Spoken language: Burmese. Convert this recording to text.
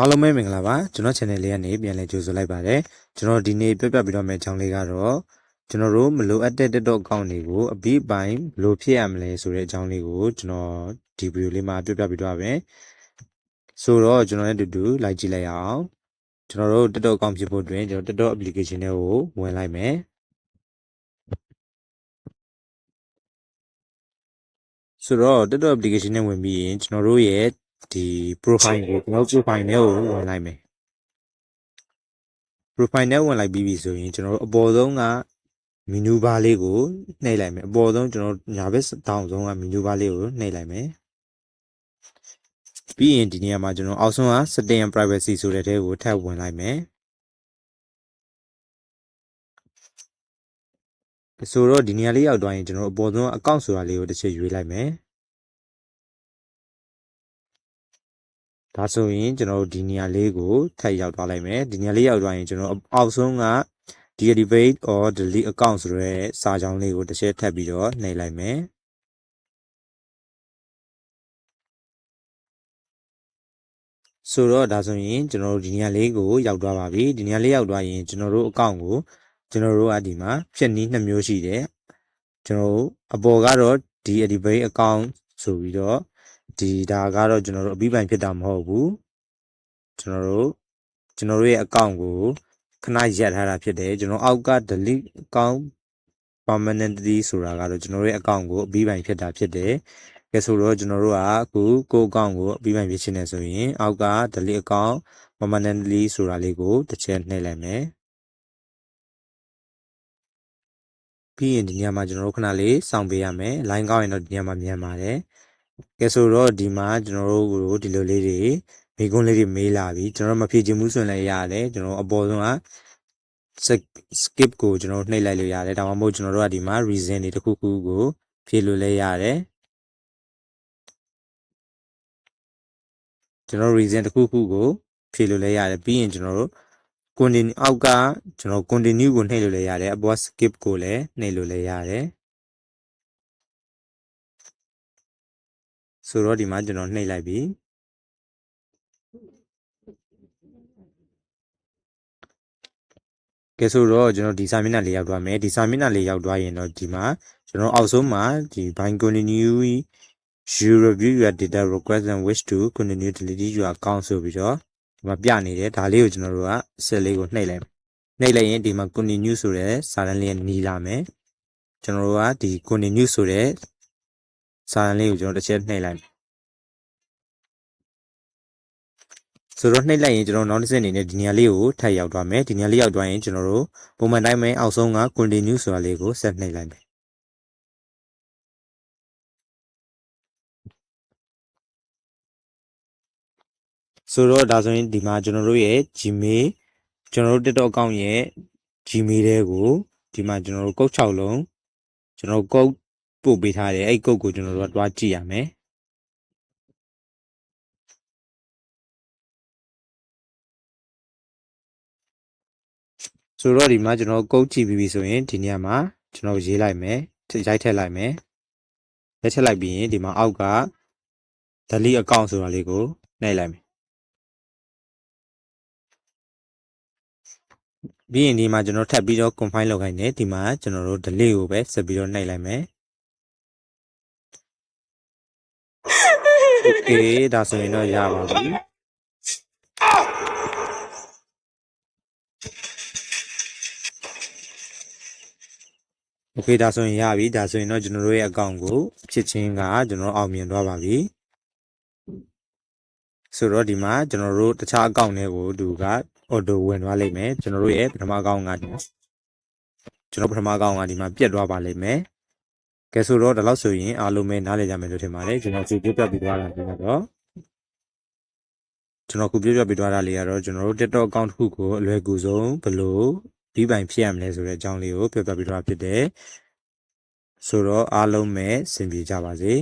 အားလုံးပဲမင်္ဂလာပါကျွန်တော် channel လေးကနေပြန်လည်ကြိုဆိုလိုက်ပါတယ်ကျွန်တော်ဒီနေ့ပြပြပြီးတော့မယ့်အကြောင်းလေးကတော့ကျွန်တော်တို့မလိုအပ်တဲ့ TikTok account တွေကိုအပြီးပိုင်းဘယ်လိုဖြစ်ရမလဲဆိုတဲ့အကြောင်းလေးကိုကျွန်တော်ဒီဗီဒီယိုလေးမှာပြပြပြီးတော့မယ်ဆိုတော့ကျွန်တော်လည်းအတူတူလိုက်ကြည့်လိုက်ရအောင်ကျွန်တော်တို့ TikTok account ဖြစ်ဖို့အတွင်းကျွန်တော် TikTok application တွေကိုဝင်လိုက်မယ်ဆိုတော့ TikTok application နဲ့ဝင်ပြီးရင်ကျွန်တော်တို့ရဲ့ ဒီ profile ကိုကျွန်တော် profile နဲ့ကိုဝင်လိုက်မယ် profile နဲ့ဝင်လိုက်ပြီးပြီဆိုရင်ကျွန်တော်တို့အပေါ်ဆုံးက menu bar လေးကိုနှိပ်လိုက်မယ်အပေါ်ဆုံးကျွန်တော်ညာဘက်တောင်ဆုံးက menu bar လေးကိုနှိပ်လိုက်မယ်ပြီးရင်ဒီနေရာမှာကျွန်တော်အောက်ဆုံးက setting and privacy ဆိုတဲ့ထဲကိုထပ်ဝင်လိုက်မယ်ဆိုတော့ဒီနေရာလေးရောက်သွားရင်ကျွန်တော်အပေါ်ဆုံး account ဆိုတာလေးကိုတစ်ချက်ရွေးလိုက်မယ် ဒါဆိုရင်ကျွန်တော်တို့ဒီနေရာလေးကိုထပ်ရောက်သွားလိုက်မယ်ဒီနေရာလေးရောက်သွားရင်ကျွန်တော်အောက်ဆုံးက deactivate or delete account ဆိုရဲစာကြောင်းလေးကိုတစ်ချက်ထပ်ပြီးတော့နှိပ်လိုက်မယ်ဆိုတော့ဒါဆိုရင်ကျွန်တော်တို့ဒီနေရာလေးကိုရောက်သွားပါပြီဒီနေရာလေးရောက်သွားရင်ကျွန်တော်တို့အကောင့်ကိုကျွန်တော်တို့ကဒီမှာဖြစ်နည်းနှစ်မျိုးရှိတယ်ကျွန်တော်တို့အပေါ်ကတော့ deactivate account ဆိုပြီးတော့ ဒီဒါကတော့ကျွန်တော်တို့အပြီးပိုင်ဖြစ်တာမဟုတ်ဘူးကျွန်တော်တို့ကျွန်တော်တို့ရဲ့ account ကိုခဏရက်ထားတာဖြစ်တယ်ကျွန်တော်အောက်က delete account permanently ဆိုတာကတော့ကျွန်တော်တို့ရဲ့ account ကိုအပြီးပိုင်ဖြစ်တာဖြစ်တယ်ကဲဆိုတော့ကျွန်တော်တို့ကအခုကိုယ့် account ကိုအပြီးပိုင်ဖြစ်ချင်တယ်ဆိုရင်အောက်က delete account permanently ဆိုတာလေးကိုတစ်ချက်နှိပ်လိုက်မယ်ပြီးရင်ဒီညမှာကျွန်တော်တို့ခဏလေးစောင့်ပေးရမယ်။ line ကောင်းရင်တော့ဒီညမှာမြန်ပါတယ်။ ကဲဆိုတော့ဒီမှာကျွန်တော်တို့ကိုဒီလိုလေးတွေမိကုန်းလေးတွေမေးလာပြီကျွန်တော်တို့မဖြည့်ချင်ဘူးဆိုရင်လည်းရတယ်ကျွန်တော်အပေါ်ဆုံးက skip ကိုကျွန်တော်နှိပ်လိုက်လို့ရတယ်ဒါမှမဟုတ်ကျွန်တော်တို့ကဒီမှာ reason တွေတစ်ခုခုကိုဖြည့်လို့လည်းရတယ်ကျွန်တော် reason တစ်ခုခုကိုဖြည့်လို့လည်းရတယ်ပြီးရင်ကျွန်တော်တို့ continue အောက်ကကျွန်တော် continue ကိုနှိပ်လို့လည်းရတယ်အပေါ် skip ကိုလည်းနှိပ်လို့လည်းရတယ် ဆိုတော့ဒီမှာကျွန်တော်နှိပ်လိုက်ပြီကဲဆိုတော့ကျွန်တော်ဒီစာမျက်နှာလေးရောက်သွားမယ်ဒီစာမျက်နှာလေးရောက်သွားရင်တော့ဒီမှာကျွန်တော်အောက်ဆုံးမှာဒီ bind continue you review your data request and wish to continue delete your account ဆိုပြီးတော့ဒီမှာပြနေတယ်ဒါလေးကိုကျွန်တော်တို့က set လေးကိုနှိပ်လိုက်နှိပ်လိုက်ရင်ဒီမှာ continue ဆိုတဲ့စာတန်းလေးနီးလာမယ်ကျွန်တော်တို့ကဒီ continue ဆိုတဲ့ စာတန်းလေးကိုကျွန်တော်တစ်ချက်နှိပ်လိုက်ဆိုတော့နှိပ်လိုက်ရင်ကျွန်တော်နောက်တစ်ဆင့်အနေနဲ့ဒီနေရာလေးကိုထပ်ရောက်သွားမယ်ဒီနေရာလေးရောက်သွားရင်ကျွန်တော်တို့ပုံမှန်တိုင်းပဲအောက်ဆုံးက continue ဆိုတာလေးကိုဆက်နှိပ်လိုက်မယ်ဆိုတော့ဒါဆိုရင်ဒီမှာကျွန်တော်တို့ရဲ့ Gmail ကျွန်တော်တို့ TikTok account ရဲ့ Gmail တွေကိုဒီမှာကျွန်တော်တို့ကုတ်6လုံးကျွန်တော်ကုတ် ပို့ပေးထားတယ်အဲ့ကုတ်ကိုကျွန်တော်တို့ကတွားကြည့်ရမယ်ဆိုတော့ဒီမှာကျွန်တော်ကုတ်ကြည့်ပြီးပြီဆိုရင်ဒီနေရာမှာကျွန်တော်ရေးလိုက်မယ်ရိုက်ထည့်လိုက်မယ်ရိုက်ထည့်လိုက်ပြီးရင်ဒီမှာအောက်က delete account ဆိုတာလေးကိုနှိပ်လိုက်မယ်ပြီးရင်ဒီမှာကျွန်တော်ထပ်ပြီးတော့ confine လုပ်ခိုင်းတယ်ဒီမှာကျွန်တော်တို့ delete ကိုပဲဆက်ပြီးတော့နှိပ်လိုက်မယ် Okay ဒါဆိုရင်တော့ရပါပြီโอเคဒါဆိုရင်ရပြီဒါဆိုရင်တော့ကျွန်တော်တို့ရဲ့အကောင့်ကိုဖြစ်ချင်းကကျွန်တော်အောင်မြင်သွားပါပြီဆိုတော့ဒီမှာကျွန်တော်တို့တခြားအကောင့်တွေကိုသူက auto ဝင်သွားလိမ့်မယ်ကျွန်တော်တို့ရဲ့ပထမအကောင့်ကကျွန်တော်ပထမအကောင့်ကဒီမှာပြတ်သွားပါလိမ့်မယ် ကဲဆိုတော့ဒီလောက်ဆိုရင်အားလုံးပဲနားလည်ကြမယ်လို့ထင်ပါတယ်ကျွန်တော်စီပြပြပြီးသွားတာပြီးတော့ကျွန်တော်ခုပြပြပြီးသွားတာလေးကတော့ကျွန်တော်တို့ TikTok account တစ်ခုကိုအလွယ်ကူဆုံးဘယ်လိုပြီးပိုင်ဖြစ်ရမလဲဆိုတဲ့အကြောင်းလေးကိုပြပြပြီးသွားဖြစ်တယ်ဆိုတော့အားလုံးပဲစင်ပြေကြပါစေ